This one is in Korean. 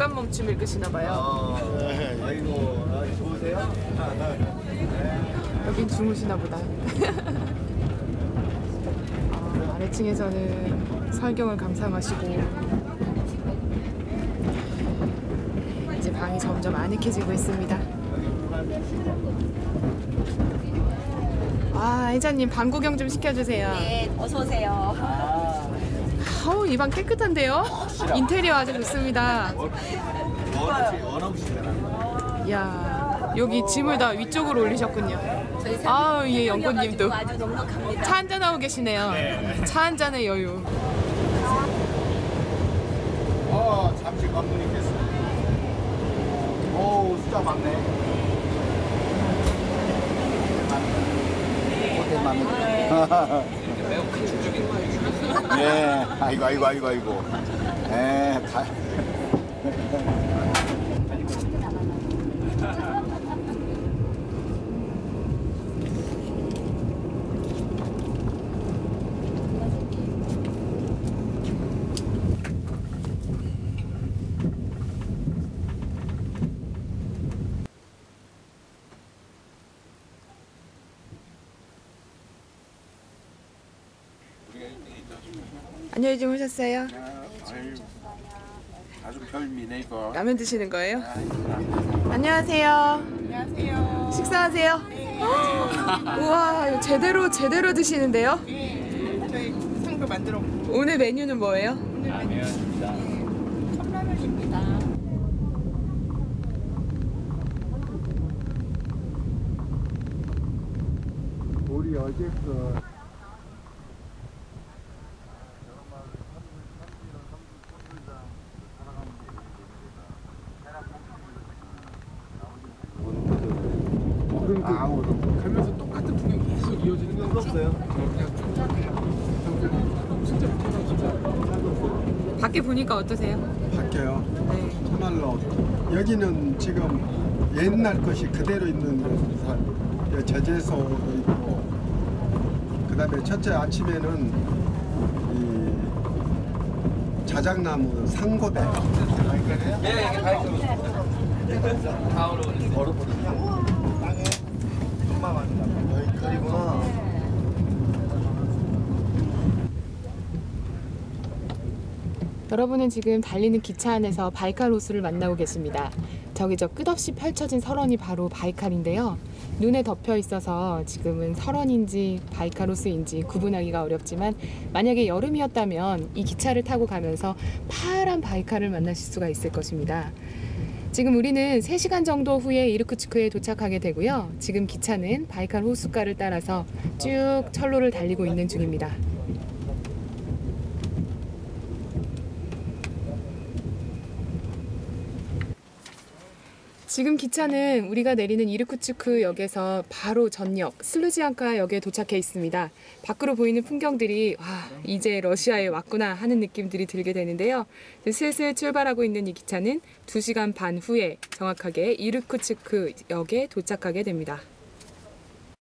잠깐 멈춤을 끄시나 봐요. 아, 아이고, 아, 좋으세요? 여긴 주무시나 보다. 아, 아래층에서는 설경을 감상하시고 이제 방이 점점 아늑해지고 있습니다. 아, 혜자님 방 구경 좀 시켜주세요. 네, 어서 오세요. 이 방 깨끗한데요? 인테리어 아주 좋습니다. 이야, 여기 짐을 다 위쪽으로 올리셨군요. 아우, 예. 아주 넉넉합니다. 차 한잔하고 계시네요. 차 한잔의 여유. 어, 잠시 감독님께서. 오, 숫자 많네. 호텔 많네. 예, 아이고, 아이고, 아이고, 아이고. 예, 다. 안녕히 주무셨어요? 아유, 아주 별미네, 이거. 라면 드시는 거예요? 안녕하세요. 안녕하세요. 식사하세요? 우와, 이거 제대로 제대로 드시는데요? 저희 상도 만들어 오늘 메뉴는 뭐예요? 컵라면입니다. 우리 어제 그 그러니까 가면서 똑같은 풍경이 계속 이어지는 건 없어요. 진짜 좋다 진짜. 밖에 보니까 어떠세요? 바뀌어요. 네. 정말로 여기는 지금 옛날 것이 그대로 있는 곳 제재소도 있고 그다음에 첫째 아침에는 이 자작나무 상고대 땅에 금방 왔다. 여기 거리구나. 여러분은 지금 달리는 기차 안에서 바이칼 호수를 만나고 계십니다. 저기 저 끝없이 펼쳐진 설원이 바로 바이칼인데요. 눈에 덮여 있어서 지금은 설원인지 바이칼 호수인지 구분하기가 어렵지만 만약에 여름이었다면 이 기차를 타고 가면서 파란 바이칼을 만나실 수가 있을 것입니다. 지금 우리는 3시간 정도 후에 이르쿠츠크에 도착하게 되고요. 지금 기차는 바이칼 호숫가를 따라서 쭉 철로를 달리고 있는 중입니다. 지금 기차는 우리가 내리는 이르쿠츠크 역에서 바로 전역 슬루지안카 역에 도착해 있습니다. 밖으로 보이는 풍경들이 와 이제 러시아에 왔구나 하는 느낌들이 들게 되는데요. 슬슬 출발하고 있는 이 기차는 2시간 반 후에 정확하게 이르쿠츠크 역에 도착하게 됩니다.